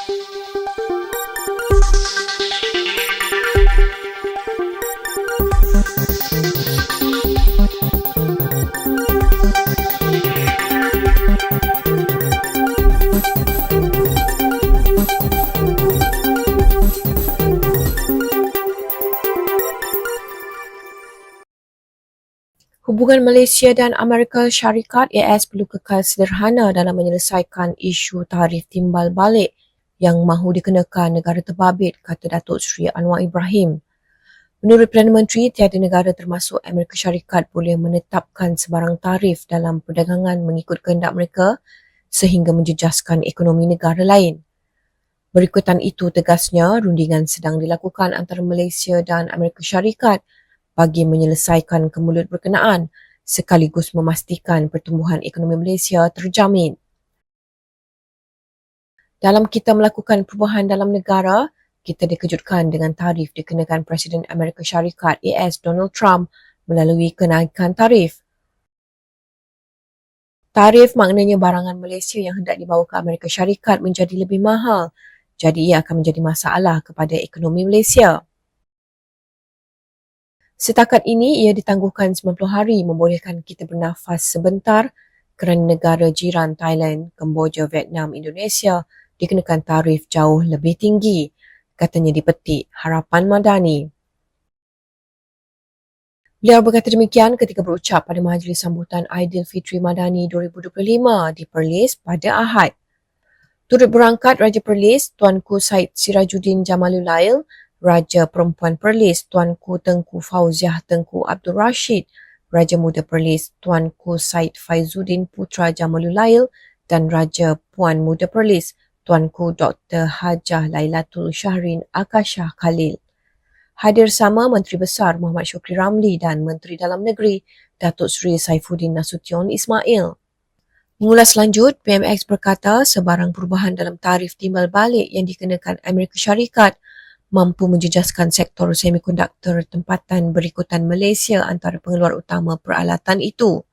Hubungan Malaysia dan Amerika Syarikat AS perlu kekal sederhana dalam menyelesaikan isu tarif timbal balik yang mahu dikenakan negara terbabit, kata Datuk Seri Anwar Ibrahim. Menurut Perdana Menteri, tiada negara termasuk Amerika Syarikat boleh menetapkan sebarang tarif dalam perdagangan mengikut kehendak mereka sehingga menjejaskan ekonomi negara lain. Berikutan itu tegasnya, rundingan sedang dilakukan antara Malaysia dan Amerika Syarikat bagi menyelesaikan kemulut berkenaan sekaligus memastikan pertumbuhan ekonomi Malaysia terjamin. Dalam kita melakukan perubahan dalam negara, kita dikejutkan dengan tarif dikenakan Presiden Amerika Syarikat AS Donald Trump melalui kenaikan tarif. Tarif maknanya barangan Malaysia yang hendak dibawa ke Amerika Syarikat menjadi lebih mahal, jadi ia akan menjadi masalah kepada ekonomi Malaysia. Setakat ini, ia ditangguhkan 90 hari membolehkan kita bernafas sebentar kerana negara jiran Thailand, Kemboja, Vietnam, Indonesia dikenakan tarif jauh lebih tinggi, katanya dipetik Harapan Madani. Beliau berkata demikian ketika berucap pada majlis sambutan Aidilfitri Madani 2025 di Perlis pada Ahad. Turut berangkat Raja Perlis, Tuanku Said Sirajuddin Jamalul Lail Raja Perempuan Perlis Tuanku Tengku Fauziah Tengku Abdul Rashid, Raja Muda Perlis Tuanku Said Faizuddin Putra Jamalul Lail dan Raja Puan Muda Perlis Tuanku Dr. Hajah Lailatul Syahrin Akashah Khalil. Hadir sama Menteri Besar Muhammad Syukri Ramli dan Menteri Dalam Negeri Datuk Seri Saifuddin Nasution Ismail. Mengulas lanjut, PMX berkata sebarang perubahan dalam tarif timbal balik yang dikenakan Amerika Syarikat mampu menjejaskan sektor semikonduktor tempatan berikutan Malaysia antara pengeluar utama peralatan itu.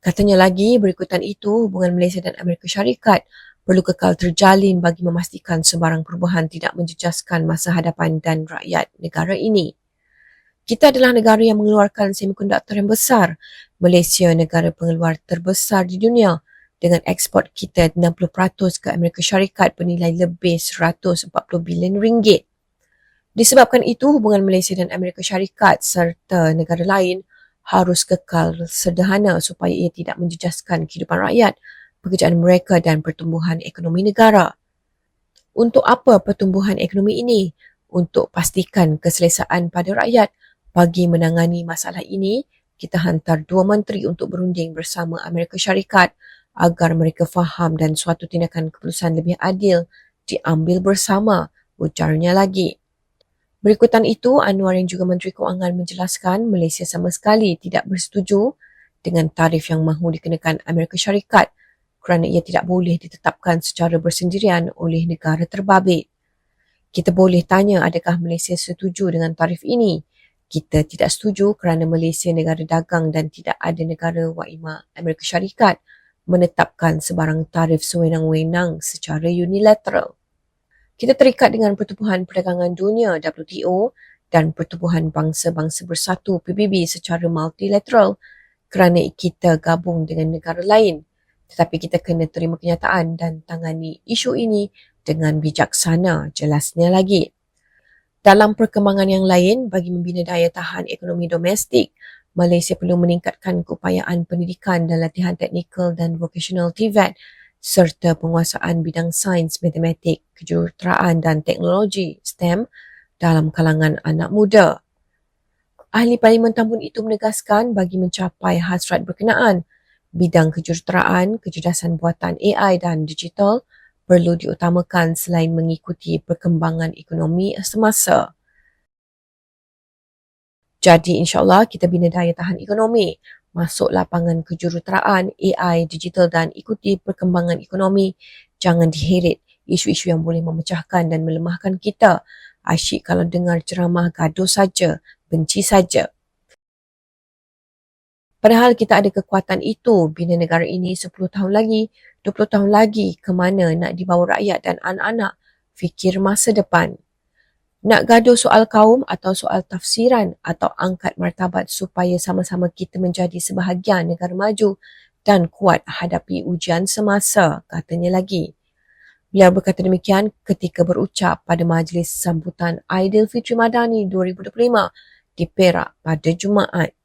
Katanya lagi, berikutan itu, hubungan Malaysia dan Amerika Syarikat perlu kekal terjalin bagi memastikan sebarang perubahan tidak menjejaskan masa hadapan dan rakyat negara ini. Kita adalah negara yang mengeluarkan semikonduktor yang besar. Malaysia negara pengeluar terbesar di dunia dengan ekspor kita 60% ke Amerika Syarikat bernilai lebih 140 bilion ringgit. Disebabkan itu, hubungan Malaysia dan Amerika Syarikat serta negara lain harus kekal sederhana supaya ia tidak menjejaskan kehidupan rakyat, pekerjaan mereka dan pertumbuhan ekonomi negara. Untuk apa pertumbuhan ekonomi ini? Untuk pastikan keselesaan pada rakyat. Bagi menangani masalah ini, kita hantar dua menteri untuk berunding bersama Amerika Syarikat agar mereka faham dan suatu tindakan keputusan lebih adil diambil bersama, ujarnya lagi. Berikutan itu, Anwar yang juga Menteri Kewangan menjelaskan Malaysia sama sekali tidak bersetuju dengan tarif yang mahu dikenakan Amerika Syarikat kerana ia tidak boleh ditetapkan secara bersendirian oleh negara terbabit. Kita boleh tanya adakah Malaysia setuju dengan tarif ini? Kita tidak setuju kerana Malaysia negara dagang dan tidak ada negara waima Amerika Syarikat menetapkan sebarang tarif sewenang-wenang secara unilateral. Kita terikat dengan Pertubuhan Perdagangan Dunia WTO dan Pertubuhan Bangsa-Bangsa Bersatu PBB secara multilateral kerana kita gabung dengan negara lain. Tetapi kita kena terima kenyataan dan tangani isu ini dengan bijaksana, jelasnya lagi. Dalam perkembangan yang lain, bagi membina daya tahan ekonomi domestik, Malaysia perlu meningkatkan keupayaan pendidikan dan latihan teknikal dan vocational TVET serta penguasaan bidang sains, matematik, kejuruteraan dan teknologi STEM dalam kalangan anak muda. Ahli Parlimen Tambun itu menegaskan bagi mencapai hasrat berkenaan, bidang kejuruteraan, kecerdasan buatan AI dan digital perlu diutamakan selain mengikuti perkembangan ekonomi semasa. Jadi insyaAllah kita bina daya tahan ekonomi masuk lapangan kejuruteraan, AI, digital dan ikuti perkembangan ekonomi. Jangan diheret isu-isu yang boleh memecahkan dan melemahkan kita. Asyik kalau dengar ceramah gaduh saja, benci saja. Padahal kita ada kekuatan itu bina negara ini 10 tahun lagi, 20 tahun lagi ke mana nak dibawa rakyat dan anak-anak fikir masa depan. Nak gaduh soal kaum atau soal tafsiran atau angkat martabat supaya sama-sama kita menjadi sebahagian negara maju dan kuat hadapi ujian semasa, katanya lagi. Beliau berkata demikian ketika berucap pada majlis sambutan Aidilfitri Madani 2025 di Perak pada Jumaat.